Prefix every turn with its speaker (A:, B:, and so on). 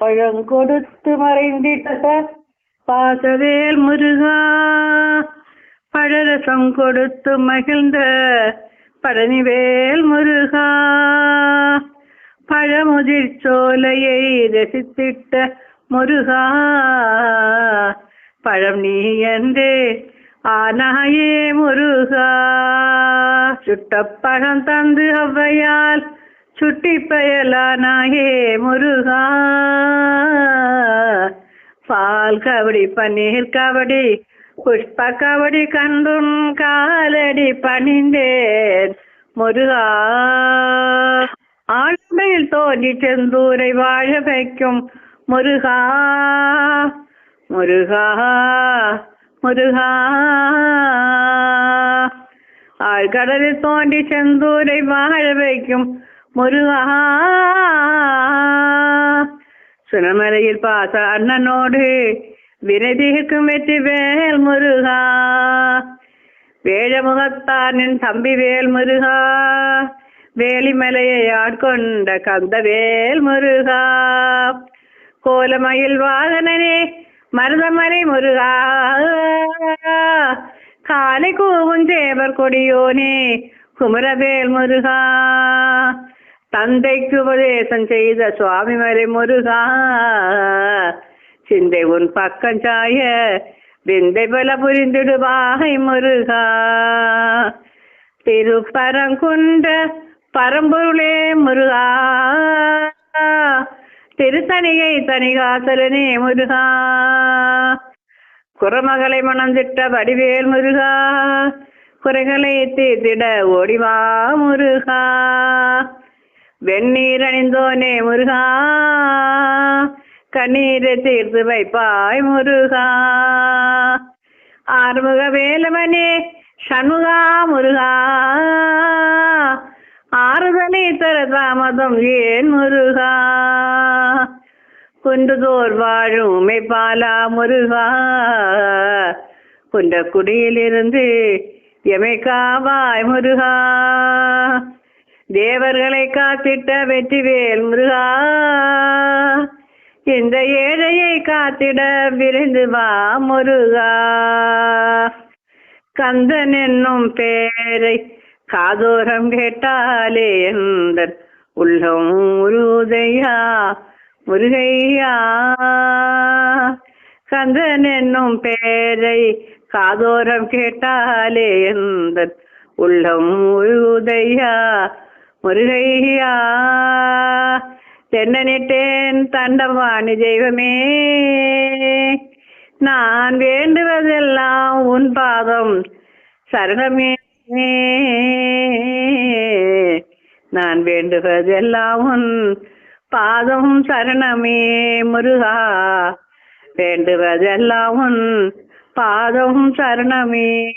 A: பழங்கொடுத்து மறைந்திட்ட பாசவேல் முருகா. பழரசம் கொடுத்து மகிழ்ந்த பழனிவேல் முருகா. பழமுதிர் சோலையை ரசித்திட்ட முருகா. பழம் நீ என்றே ஆனாயே முருகா. சுட்டப்பழம் தந்து அவ்வையால் சுட்டி பயலானாயே முருகா பால் கபடி பன்னீர் கபடி புஷ்ப கபடி கண்டும் காலடி பணிந்தேன் முருகா ஆழ்மையில் தோன்றி செந்தூரை வாழ வைக்கும் முருகா முருகா முருகா ஆழ்கடலில் தோன்றி செந்தூரை வாழ வைக்கும் முருகா. சுனமலையில் பாச அண்ணனோடு விரதிக்கும் வெற்றி வேல் முருகா. வேழமுகத்தானின் தம்பி வேல் முருகா. வேலிமலையை ஆட்கொண்ட கந்த வேல் முருகா. கோலமயில் வாகனனே மருதமலை முருகா. காலை கூவும் தேவர் கொடியோனே குமரவேல் முருகா. தந்தைக்கு உபதேசம் செய்த சுவாமி மலை முருகா. சிந்தை உன் பக்கம் சாய விந்தை பல புரிந்திடுவாகை முருகா. திருப்பரங்குன்ற பரம்பொருளே முருகா. திருத்தணிகை தனிகாசலனே முருகா. குரமகளை மணந்திட்ட வடிவேல் முருகா. குறைகளை தீர்த்திட ஓடிவா முருகா. வெந்நீர் அணிந்தோனே முருகா. கண்ணீரை தீர்த்து வைப்பாய் முருகா. ஆறுமுக வேலவனே சண்முகா முருகா. ஆறுதலை தர தாமதம் ஏன் முருகா? குன்றுதோர் வாழும் மெய்பாலா முருகா. குன்ற குடியிலிருந்து எமை காவாய் முருகா. தேவர்களை காத்திட்ட வெற்றிவேல் முருகா இந்த ஏழையை காத்திட விரைந்து வா முருகா. கந்தன் என்னும் பேரை காதோரம் கேட்டாலே எந்த உள்ளம் உருதையா முருகையா. கந்தன் என்னும் பேரை காதோரம் கேட்டாலே எந்த உள்ளம் உருதையா முருகையா தென்னனிட்டேன் தண்டவாணி தெய்வமே. நான் வேண்டுவதெல்லாம் உன் பாதம் சரணமே. நான் வேண்டுவதெல்லாம் உன் பாதம் சரணமே முருகா. வேண்டுவதெல்லாம் உன் பாதம் சரணமே.